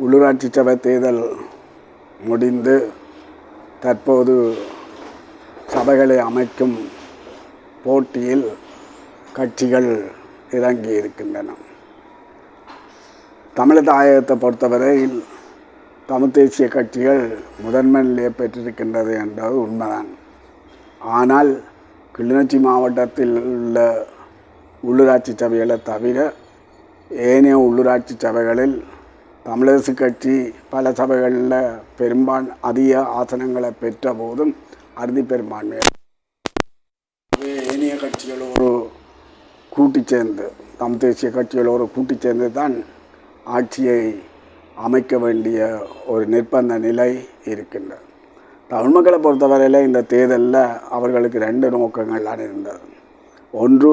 உள்ளூராட்சி சபை தேர்தல் முடிந்து தற்போது சபைகளை அமைக்கும் போட்டியில் கட்சிகள் இறங்கி இருக்கின்றன. தமிழ் தாயகத்தை பொறுத்தவரையில் தமிழ் தேசிய கட்சிகள் முதன்மை நிலையை பெற்றிருக்கின்றது என்பது உண்மைதான். ஆனால் கிளிநொச்சி மாவட்டத்தில் உள்ள உள்ளூராட்சி சபைகளை தவிர ஏனைய உள்ளூராட்சி சபைகளில் தமிழரசு கட்சி பல சபைகளில் பெரும்பான் அதிக ஆசனங்களை பெற்ற போதும் அறுதி பெரும்பான்மை ஆகவே ஏனைய கட்சிகளோடு கூட்டி சேர்ந்து தமிழ் தேசிய கட்சிகளோடு கூட்டி சேர்ந்து தான் ஆட்சியை அமைக்க வேண்டிய ஒரு நிர்பந்த நிலை இருக்கின்றது. தமிழ் மக்களை பொறுத்தவரையில் இந்த தேர்தலில் அவர்களுக்கு ரெண்டு நோக்கங்கள்லாம் இருந்தது. ஒன்று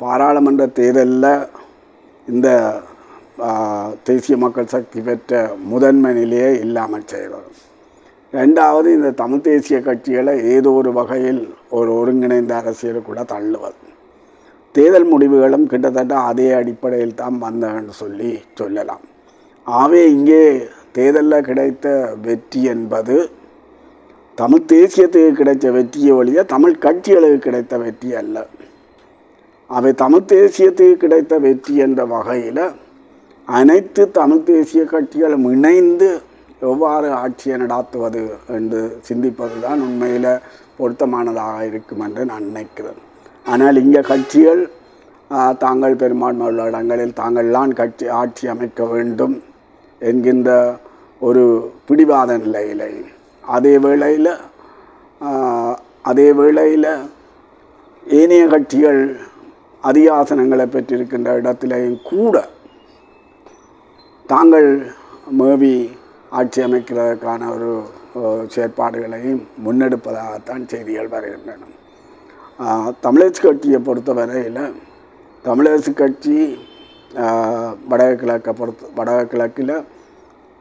பாராளுமன்ற தேர்தலில் இந்த தேசிய மக்கள் சக்தி பெற்ற முதன்மை நிலையே இல்லாமல் செய்வது ரெண்டாவது இந்த தமிழ் தேசிய கட்சிகளை ஏதோ ஒரு வகையில் ஒரு ஒருங்கிணைந்த அரசியல் கூட தள்ளுவது. தேர்தல் முடிவுகளும் கிட்டத்தட்ட அதே அடிப்படையில் தான் வந்தன்னு சொல்லி சொல்லலாம். ஆகவே இங்கே தேர்தலில் கிடைத்த வெற்றி என்பது தமிழ் தேசியத்துக்கு கிடைத்த வெற்றியை ஒழிய தமிழ் கட்சிகளுக்கு கிடைத்த வெற்றி அல்ல. அவை தமிழ் தேசியத்துக்கு கிடைத்த வெற்றி என்ற வகையில் அனைத்து தமிழ் தேசிய கட்சிகளும் இணைந்து எவ்வாறு ஆட்சியை நடாத்துவது என்று சிந்திப்பது தான் உண்மையில் பொருத்தமானதாக இருக்கும் என்று நான் நினைக்கிறேன். ஆனால் இங்கே கட்சிகள் தாங்கள் பெரும்பான்மை உள்ள இடங்களில் தாங்கள்தான் கட்சி ஆட்சி அமைக்க வேண்டும் என்கின்ற ஒரு பிடிவாத நிலையிலே. அதே வேளையில் அதே வேளையில் ஏனைய கட்சிகள் அதிகாசனங்களை பெற்றிருக்கின்ற இடத்திலேயும் கூட தாங்கள் மேவி ஆட்சி அமைக்கிறதுக்கான ஒரு செயற்பாடுகளையும் முன்னெடுப்பதாகத்தான் செய்திகள் வருகின்றன. ஆஹ், தமிழரசு கட்சியை பொறுத்தவரையில் தமிழரசு கட்சி வடகிழக்கை பொறுத்து வடகிழக்கில்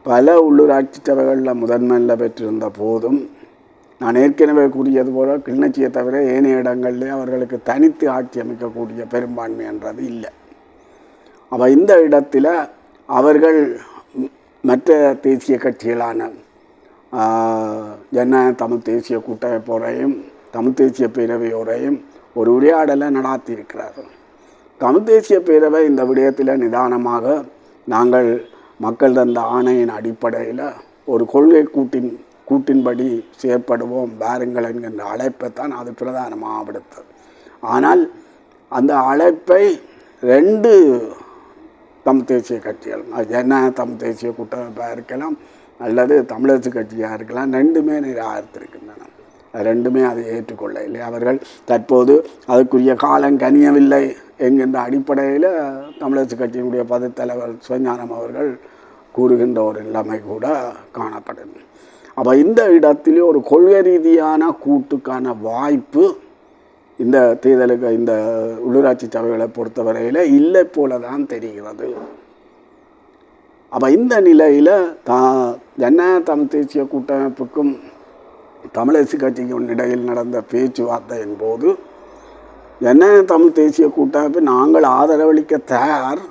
பல உள்ளூராட்சி சபைகளில் முதன்மையில் பெற்றிருந்த போதும் நான் ஏற்கனவே கூறியது போல கிளிநொச்சியை தவிர ஏனைய இடங்களிலே அவர்களுக்கு தனித்து ஆட்சி அமைக்கக்கூடிய பெரும்பான்மை என்றது இல்லை. அப்போ இந்த இடத்துல அவர்கள் மற்ற தேசிய கட்சிகளான ஆஹ், ஜனநாயக தமிழ் தேசிய கூட்டமைப்போரையும் தமிழ் தேசிய பேரவையோரையும் ஒரு உரையாடலை நடாத்தியிருக்கிறார்கள். தமிழ் தேசிய பேரவை இந்த விடயத்தில் நிதானமாக நாங்கள் மக்கள் தந்த ஆணையின் அடிப்படையில் ஒரு கொள்கை கூட்டின் கூட்டின்படி செயற்படுவோம் வாருங்கள் என்கின்ற அழைப்பை தான் அது பிரதானமாக விடுத்தது. ஆனால் அந்த அழைப்பை ரெண்டு தமிழ் தேசிய கட்சிகள். அது என்ன? தமிழ் தேசிய கூட்டமைப்பாக இருக்கலாம் அல்லது தமிழரசு கட்சியாக இருக்கலாம் ரெண்டுமே நிராகரித்திருக்கின்றன அது ரெண்டுமே அதை ஏற்றுக்கொள்ள இல்லை அவர்கள் தற்போது அதுக்குரிய காலம் கனியவில்லை என்கின்ற அடிப்படையில் தமிழரசு கட்சியினுடைய பதத்தலைவர் சிவஞானம் அவர்கள் கூறுகின்ற ஒரு நிலைமை கூட காணப்படுது. அப்போ இந்த இடத்திலே ஒரு கொள்கை ரீதியான கூட்டுக்கான வாய்ப்பு இந்த தேர்தலுக்கு இந்த உள்ளூராட்சி சபைகளை பொறுத்தவரையில் இல்லை போல தான் தெரிகிறது. அப்போ இந்த நிலையில் தா ஜனநாயக தமிழ் தேசிய கூட்டமைப்புக்கும் தமிழரசு கட்சிக்கும் இடையில் நடந்த பேச்சுவார்த்தையின் போது ஜனநாயக தமிழ் தேசிய கூட்டமைப்பு நாங்கள் ஆதரவளிக்க தயார்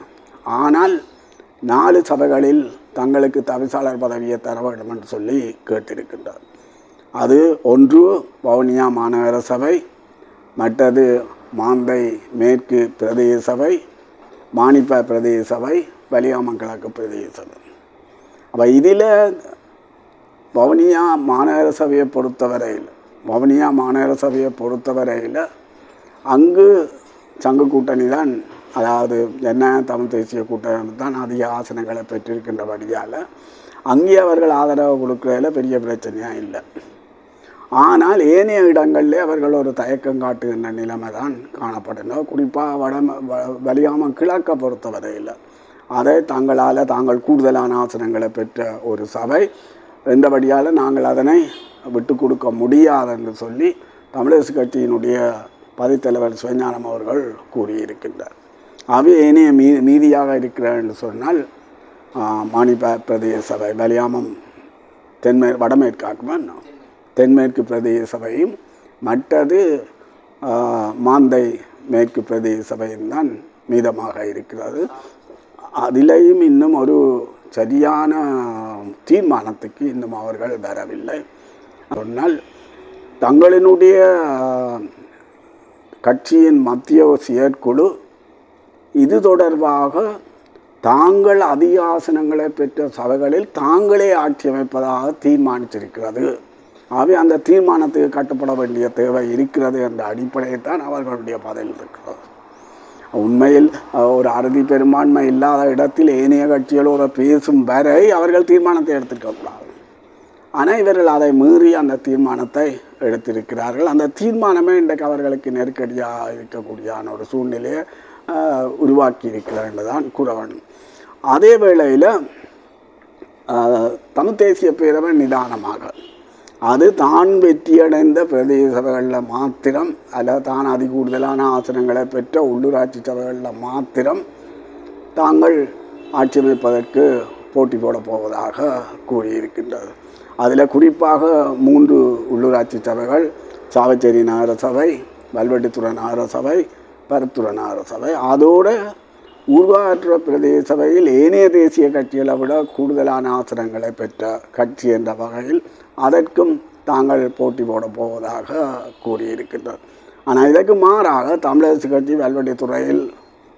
ஆனால் நாலு சபைகளில் தங்களுக்கு தவிசாளர் பதவியை தர வேண்டும் என்று சொல்லி கேட்டிருக்கின்றார். அது ஒன்று வவுனியா மாநகர சபை மற்றது மாந்தை மேற்கு பிரதேச சபை மானிப்ப பிரதேச சபை வலியாமன் பிரதேச சபை அப்போ இதில் வவுனியா மாநகர சபையை பொறுத்தவரையில் வவுனியா மாநகர சபையை பொறுத்தவரையில் அங்கு சங்க கூட்டணி தான் அதாவது என்ன தமிழ் தேசிய கூட்டணி தான் அதிக ஆசனங்களை பெற்றிருக்கின்றபடியால் அங்கே அவர்கள் ஆதரவு கொடுக்கறதுல பெரிய பிரச்சனையாக இல்லை. ஆனால் ஏனைய இடங்களில் அவர்கள் ஒரு தயக்கம் காட்டுகின்ற நிலைமை தான் காணப்படுகிறது குறிப்பாக வட வ- கிழக்க பொறுத்தவரையில் அதை தங்களால் தாங்கள் கூடுதலான ஆசனங்களை பெற்ற ஒரு சபை. எந்தபடியால் நாங்கள் அதனை விட்டு கொடுக்க முடியாது என்று சொல்லி தமிழரசு கட்சியினுடைய பதித்தலைவர் சுயஞானம் அவர்கள் கூறியிருக்கின்றார். அவை ஏனைய மீ மீதியாக இருக்கிறார் என்று சொன்னால் மாணிப்ப பிரதேச சபை வலியாமம் தென்மே வடமேற்காக்குமா என்ன? தென்மேற்கு பிரதேச சபையும் மற்றது மாந்தை மேற்கு பிரதேச சபையும் தான் மீதமாக இருக்கிறது. அதிலேயும் இன்னும் ஒரு சரியான தீர்மானத்துக்கு இன்னும் அவர்கள் வரவில்லை. சொன்னால் தங்களினுடைய கட்சியின் மத்திய செயற்குழு இது தொடர்பாக தாங்கள் அதிகாசனங்களை பெற்ற சபைகளில் தாங்களே ஆட்சி அமைப்பதாக தீர்மானித்திருக்கிறது. ஆகவே அந்த தீர்மானத்துக்கு கட்டுப்பட வேண்டிய தேவை இருக்கிறது என்ற அடிப்படையில் தான் அவர்களுடைய பதவியில் இருக்கிறது. உண்மையில் ஒரு அறுதி பெரும்பான்மை இல்லாத இடத்தில் ஏனைய கட்சிகளோடு பேசும் வரை அவர்கள் தீர்மானத்தை எடுத்துக்கக்கூடாது. ஆனால் இவர்கள் அதை மீறி அந்த தீர்மானத்தை எடுத்திருக்கிறார்கள். அந்த தீர்மானமே இன்றைக்கு அவர்களுக்கு நெருக்கடியாக இருக்கக்கூடியான ஒரு சூழ்நிலையை உருவாக்கி இருக்கிறார் என்றுதான் கூற வேண்டும். அதே வேளையில் தமிழ் தேசிய பேரவை நிதானமாக அது தான் வெற்றியடைந்த பிரதேச சபைகளில் மாத்திரம் அல்லது தான் அதி கூடுதலான ஆசனங்களை பெற்ற உள்ளூராட்சி சபைகளில் மாத்திரம் தாங்கள் ஆட்சி அமைப்பதற்கு போட்டி போடப் போவதாக கூறியிருக்கின்றது. அதில் குறிப்பாக மூன்று உள்ளூராட்சி சபைகள் சாவச்சேரி நகர சபை வல்வெட்டித்துறை நகர சபை பருத்துறை நகர சபை. அதோடு ஊர்வாற்ற பிரதேச சபையில் ஏனைய தேசிய கட்சிகளை விட கூடுதலான ஆசனங்களை பெற்ற கட்சி என்ற வகையில் அதற்கும் தாங்கள் போட்டி போடப் போவதாக கூறியிருக்கின்றனர் ஆனால் இதற்கு மாறாக தமிழரசு கட்சி வல்வெட்டித்துறையில்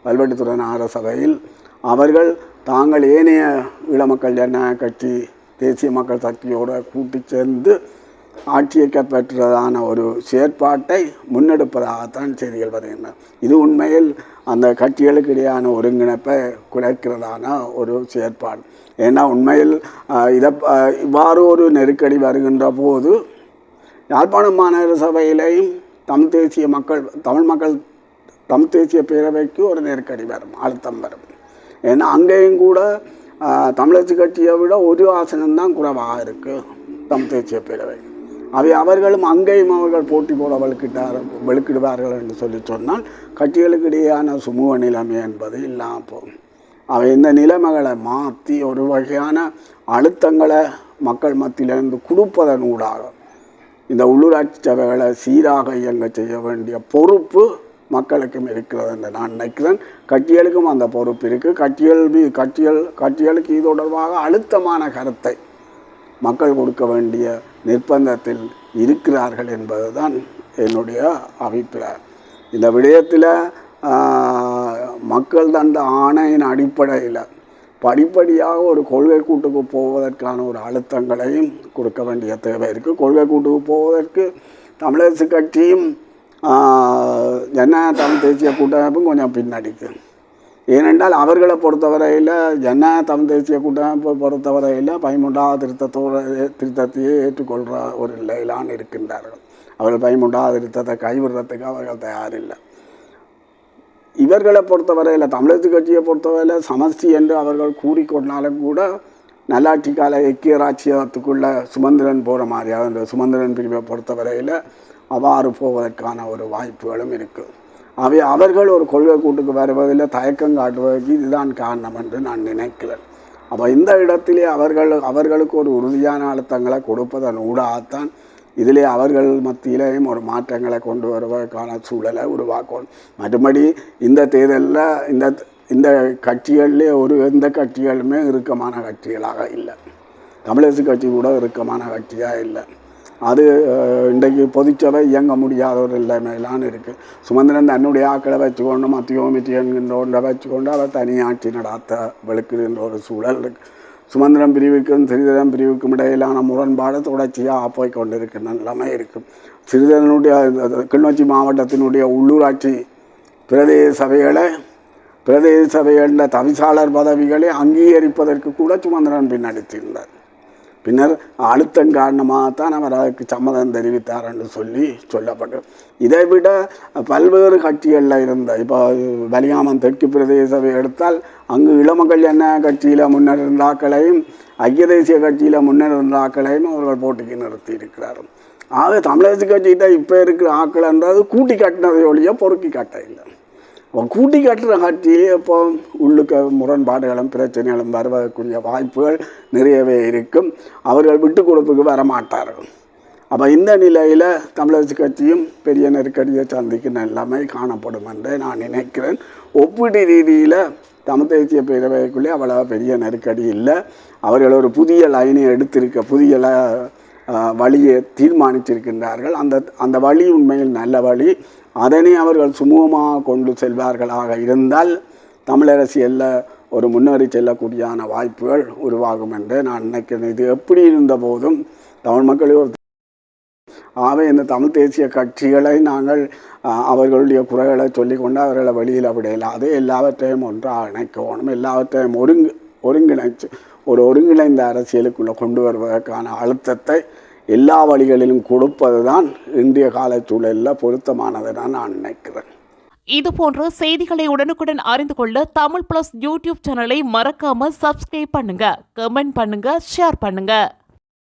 வல்வெட்டித்துறை நகர சபையில் அவர்கள் தாங்கள் ஏனைய ஈழமக்கள் ஜனநாயக கட்சி தேசிய மக்கள் சக்தியோடு கூட்டி சேர்ந்து ஆட்சியைக்க பெற்றதான ஒரு செயற்பாட்டை முன்னெடுப்பதாகத்தான் செய்திகள் வருகின்றன. இது உண்மையில் அந்த கட்சிகளுக்கு இடையான ஒருங்கிணைப்பை குறைக்கிறதான ஒரு செயற்பாடு. ஏன்னா உண்மையில் இதை இவ்வாறு ஒரு நெருக்கடி வருகின்ற போது யாழ்ப்பாணம் மாநகர சபையிலேயும் தமிழ் தேசிய மக்கள் தமிழ் மக்கள் தமிழ் தேசிய பேரவைக்கு ஒரு நெருக்கடி வரும் அழுத்தம் வரும். ஏன்னா அங்கேயும் கூட ஆஹ், தமிழரசு கட்சியை விட ஒரு ஆசனம்தான் குறைவாக இருக்குது தமிழ் தேசிய பேரவை. அவை அவர்களும் அங்கேயும் அவர்கள் போட்டி போட வலுக்கிட்டார் வெளுக்கிடுவார்கள் என்று சொல்லி சொன்னால் கட்சிகளுக்கு இடையேயான சுமூக நிலைமை என்பது இல்லாமல் போகும். அவை இந்த நிலைமைகளை மாற்றி ஒரு வகையான அழுத்தங்களை மக்கள் மத்தியிலிருந்து கொடுப்பதன் ஊடாக இந்த உள்ளூராட்சி சபைகளை சீராக இயங்க செய்ய வேண்டிய பொறுப்பு மக்களுக்கும் இருக்கிறது என்று நான் நினைக்கிறேன். கட்சிகளுக்கும் அந்த பொறுப்பு இருக்குது கட்சிகள் மீ- கட்சிகள் கட்சிகளுக்கு இது தொடர்பாக அழுத்தமான கருத்தை மக்கள் கொடுக்க வேண்டிய நிர்பந்தத்தில் இருக்கிறார்கள் என்பது தான் என்னுடைய அபிப்பிராயம். இந்த விடயத்தில் மக்கள் தந்த ஆணையின் அடிப்படையில் படிப்படியாக ஒரு கொள்கை கூட்டுக்கு போவதற்கான ஒரு அழுத்தங்களையும் கொடுக்க வேண்டிய தேவை இருக்குது கொள்கை கூட்டுக்கு போவதற்கு தமிழரசு கட்சியும் என்ன ஜனநாயக தமிழ் தேசிய கூட்டமைப்பும் கொஞ்சம் பின்னடிக்கு. ஏனென்றால் அவர்களை பொறுத்தவரையில் ஜன தமிழ் தேசிய கூட்டமைப்பை பொறுத்தவரையில் பதிமூன்றாவது திருத்தத்தோட திருத்தத்தையே ஏற்றுக்கொள்கிற ஒரு நிலையிலான் இருக்கின்றார்கள். அவர்கள் பதிமூன்றாவது திருத்தத்தை கைவிடுறதுக்கு அவர்கள் தயாரில்லை. இவர்களை பொறுத்தவரையில் தமிழரசு கட்சியை பொறுத்தவரையில் சமஸ்தி என்று அவர்கள் கூறிக்கொண்டாலும் கூட நல்லாட்சி கால ஐக்கிய ராட்சியத்துக்குள்ள சுமந்திரன் போகிற மாதிரியாக சுமந்திரன் பிரிவை பொறுத்தவரையில் அவ்வாறு போவதற்கான ஒரு வாய்ப்புகளும் இருக்குது அவை அவர்கள் ஒரு கொள்கை கூட்டுக்கு வருவதில் தயக்கம் காட்டுவதற்கு இதுதான் காரணம் என்று நான் நினைக்கிறேன். அப்போ இந்த இடத்திலே அவர்கள் அவர்களுக்கு ஒரு உறுதியான அழுத்தங்களை கொடுப்பதன் ஊடாகத்தான் இதிலே அவர்கள் மத்தியிலேயும் ஒரு மாற்றங்களை கொண்டு வருவதற்கான சூழலை உருவாக்கணும் மறுபடி இந்த தேர்தலில் இந்த இந்த கட்சிகளிலே ஒரு எந்த கட்சிகளுமே இறுக்கமான கட்சிகளாக இல்லை. தமிழரசு கட்சி கூட இறுக்கமான கட்சியாக இல்லை. அது இன்றைக்கு பொதுச்சபை இயங்க முடியாத ஒரு நிலைமையிலான இருக்குது சுமந்திரன் தன்னுடைய ஆக்களை வச்சுக்கொண்டு மத்தியோமிட்டி என்கின்ற ஒன்றை வச்சுக்கொண்டு அவர் தனியாட்சி நடாத்த வெளுக்குகின்ற ஒரு சூழல் இருக்கு. சுமந்திரம் பிரிவுக்கும் சிறிதரம் பிரிவுக்கும் இடையிலான முரண்பாடு தொடர்ச்சியாக போய் கொண்டிருக்கின்ற நிலைமை இருக்கும் சிறிதரனுடைய அது கிளிநொச்சி மாவட்டத்தினுடைய உள்ளூராட்சி பிரதேச சபைகளை பிரதேச சபைகளில் தவிசாளர் பதவிகளை அங்கீகரிப்பதற்கு கூட சுமந்திரன் பின்னடித்திருந்தார். பின்னர் அழுத்தம் காரணமாகத்தான் அவர் அதற்கு சம்மதம் தெரிவித்தார் என்று சொல்லி சொல்லப்பட்டு இதை விட பல்வேறு கட்சிகளில் இருந்த இப்போ வலியாமன் தெற்கு பிரதேச எடுத்தால் அங்கு இளமக்கள் என்ன கட்சியில் முன்னர் இருந்த ஆக்களையும் ஐக்கிய தேசிய கட்சியில் முன்னர் இருந்த ஆக்களையும் அவர்கள் போட்டிக்கு நிறுத்தி இருக்கிறார்கள் ஆக தமிழரசு கட்சிகிட்ட இப்போ இருக்கிற ஆக்கள்ன்றது கூட்டி கட்டினதை ஒழிய பொறுக்கி காட்ட இல்லை. அவன் கூட்டி கட்டுற கட்சியிலே அப்போ உள்ளுக்க முரண்பாடுகளும் பிரச்சனைகளும் வருவதற்குரிய வாய்ப்புகள் நிறையவே இருக்கும். அவர்கள் விட்டு கொடுப்புக்கு வரமாட்டார்கள். அப்போ இந்த நிலையில் தமிழரசு கட்சியும் பெரிய நெருக்கடியை சந்திக்கும் எல்லாமே காணப்படும் என்று நான் நினைக்கிறேன். ஒப்பீட்டு ரீதியில் தமிழ் தேசிய பேரவைக்குள்ளே அவ்வளோ பெரிய நெருக்கடி இல்லை. அவர்கள் ஒரு புதிய லைனை எடுத்திருக்க புதிய ல- வழியை தீர்மானித்திருக்கின்றார்கள். அந்த அந்த வழி உண்மையில் நல்ல வழி. அதனை அவர்கள் சுமூகமாக கொண்டு செல்வார்களாக இருந்தால் தமிழரசியலில் ஒரு முன்னேறி செல்லக்கூடியான வாய்ப்புகள் உருவாகும் என்று நான் நினைக்கிறேன். இது எப்படி இருந்த போதும் தமிழ் மக்களே ஒரு ஆகவே இந்த தமிழ் தேசிய கட்சிகளை நாங்கள் அவர்களுடைய குறைகளை சொல்லிக்கொண்டு அவர்களை வெளியில் விடலாது. எல்லாவற்றையும் ஒன்றாக இணைக்கணும். எல்லாவற்றையும் ஒருங்கு ஒருங்கிணைச்சு ஒரு ஒருங்கிணைந்த அரசியலுக்குள்ளே கொண்டு வருவதற்கான அழுத்தத்தை எல்லா வழிகளிலும் கொடுப்பது தான் இந்திய காலச்சூழலில் பொருத்தமானதுன்னு பொருத்தமானதை நான் நினைக்கிறேன். இது போன்ற செய்திகளை உடனுக்குடன் அறிந்து கொள்ள தமிழ் பிளஸ் யூடியூப் சேனலை மறக்காம சப்ஸ்கிரைப் பண்ணுங்க கமெண்ட் பண்ணுங்க ஷேர் பண்ணுங்க.